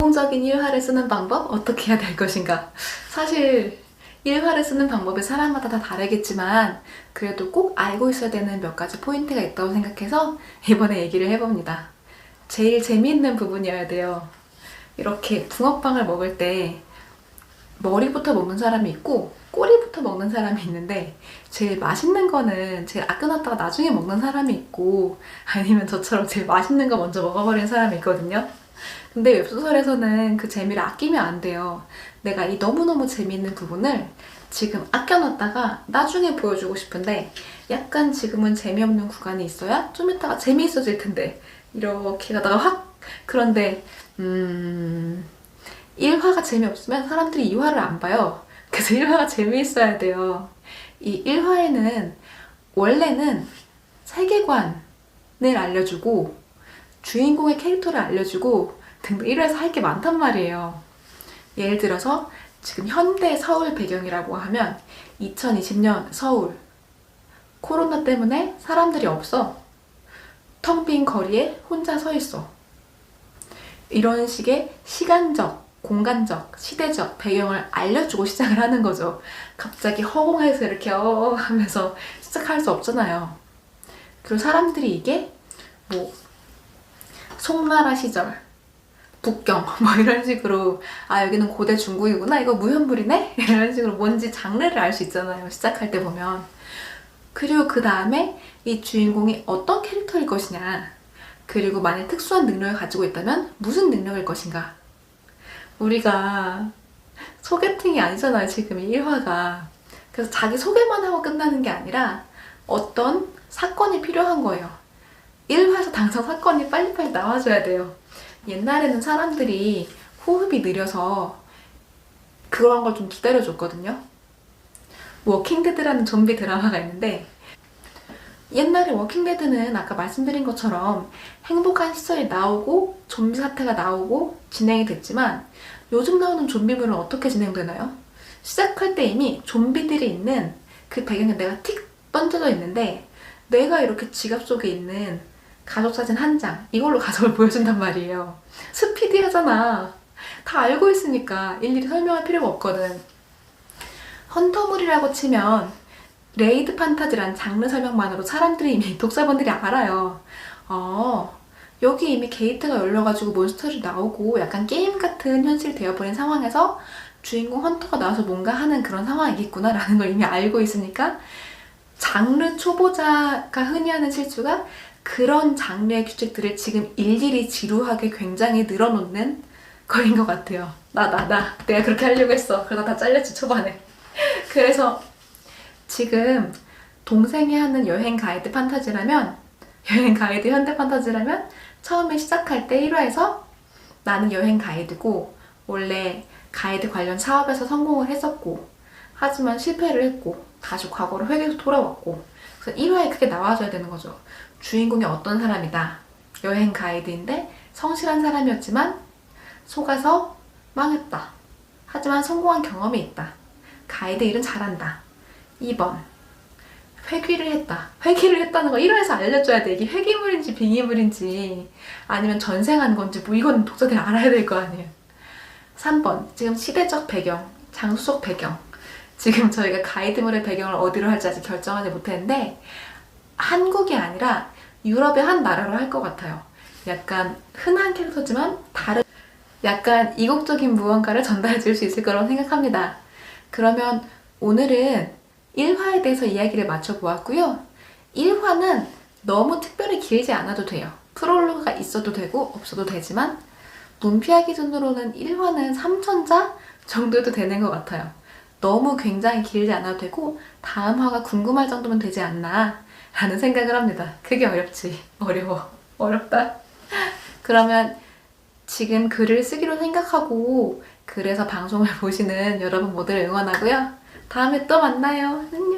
성공적인 일화를 쓰는 방법 어떻게 해야 될 것인가? 사실 일화를 쓰는 방법이 사람마다 다 다르겠지만 그래도 꼭 알고 있어야 되는 몇 가지 포인트가 있다고 생각해서 이번에 얘기를 해봅니다. 제일 재미있는 부분이어야 돼요. 이렇게 붕어빵을 먹을 때 머리부터 먹는 사람이 있고 꼬리부터 먹는 사람이 있는데 제일 맛있는 거는 제일 아껴놨다가 나중에 먹는 사람이 있고 아니면 저처럼 제일 맛있는 거 먼저 먹어버리는 사람이 있거든요. 근데 웹소설에서는 그 재미를 아끼면 안 돼요. 내가 이 너무너무 재미있는 부분을 지금 아껴놨다가 나중에 보여주고 싶은데 약간 지금은 재미없는 구간이 있어야 좀 이따가 재미있어질 텐데 이렇게 가다가 확 그런데 음 1화가 재미없으면 사람들이 2화를 안 봐요. 그래서 1화가 재미있어야 돼요. 이 1화에는 원래는 세계관을 알려주고 주인공의 캐릭터를 알려주고 등등 1화에서 할 게 많단 말이에요. 예를 들어서 지금 현대 서울 배경이라고 하면 2020년 서울 코로나 때문에 사람들이 없어 텅 빈 거리에 혼자 서 있어 이런 식의 시간적, 공간적, 시대적 배경을 알려주고 시작을 하는 거죠. 갑자기 허공에서 이렇게 어 하면서 시작할 수 없잖아요. 그리고 사람들이 이게 뭐 송나라 시절, 북경 뭐 이런 식으로 아 여기는 고대 중국이구나 이거 무현물이네? 이런 식으로 뭔지 장르를 알 수 있잖아요. 시작할 때 보면. 그리고 그 다음에 이 주인공이 어떤 캐릭터일 것이냐. 그리고 만약 특수한 능력을 가지고 있다면 무슨 능력일 것인가. 우리가 소개팅이 아니잖아요 지금 이 1화가. 그래서 자기 소개만 하고 끝나는 게 아니라 어떤 사건이 필요한 거예요. 1화에서 당장 사건이 빨리빨리 나와줘야 돼요 옛날에는 사람들이 호흡이 느려서 그런 걸 좀 기다려줬거든요 워킹데드라는 좀비 드라마가 있는데 옛날에 워킹데드는 아까 말씀드린 것처럼 행복한 시절이 나오고 좀비 사태가 나오고 진행이 됐지만 요즘 나오는 좀비물은 어떻게 진행되나요? 시작할 때 이미 좀비들이 있는 그 배경에 내가 틱 던져져 있는데 내가 이렇게 지갑 속에 있는 가족 사진 한 장 이걸로 가족을 보여준단 말이에요. 스피디하잖아. 다 알고 있으니까 일일이 설명할 필요가 없거든. 헌터물이라고 치면 레이드 판타지란 장르 설명만으로 사람들이 이미 독자분들이 알아요. 어, 여기 이미 게이트가 열려가지고 몬스터들이 나오고 약간 게임 같은 현실이 되어버린 상황에서 주인공 헌터가 나와서 뭔가 하는 그런 상황이겠구나라는 걸 이미 알고 있으니까 장르 초보자가 흔히 하는 실수가 그런 장르의 규칙들을 지금 일일이 지루하게 굉장히 늘어놓는 거인 것 같아요. 나, 나, 나. 내가 그렇게 하려고 했어. 그러다 다 잘렸지, 초반에. 그래서 지금 동생이 하는 여행 가이드 판타지라면 여행 가이드 현대 판타지라면 처음에 시작할 때 1화에서 나는 여행 가이드고 원래 가이드 관련 사업에서 성공을 했었고 하지만 실패를 했고 다시 과거로 회귀해서 돌아왔고 그래서 1화에 그게 나와줘야 되는 거죠. 주인공이 어떤 사람이다. 여행 가이드인데 성실한 사람이었지만 속아서 망했다. 하지만 성공한 경험이 있다. 가이드 일은 잘한다. 2번. 회귀를 했다. 회귀를 했다는 거 1화에서 알려줘야 돼. 이게 회귀물인지 빙의물인지 아니면 전생한 건지 뭐 이건 독자들이 알아야 될 거 아니에요. 3번. 지금 시대적 배경, 장수적 배경. 지금 저희가 가이드물의 배경을 어디로 할지 아직 결정하지 못했는데 한국이 아니라 유럽의 한 나라로 할 것 같아요. 약간 흔한 캐릭터지만 다른 약간 이국적인 무언가를 전달해 줄 수 있을 거라고 생각합니다. 그러면 오늘은 1화에 대해서 이야기를 맞춰보았고요. 1화는 너무 특별히 길지 않아도 돼요. 프롤로그가 있어도 되고 없어도 되지만 문피아 기준으로는 1화는 3천자 정도도 되는 것 같아요. 너무 굉장히 길지 않아도 되고 다음 화가 궁금할 정도면 되지 않나 라는 생각을 합니다. 그게 어렵지. 어려워. 어렵다. 그러면 지금 글을 쓰기로 생각하고 그래서 방송을 보시는 여러분 모두를 응원하고요. 다음에 또 만나요. 안녕.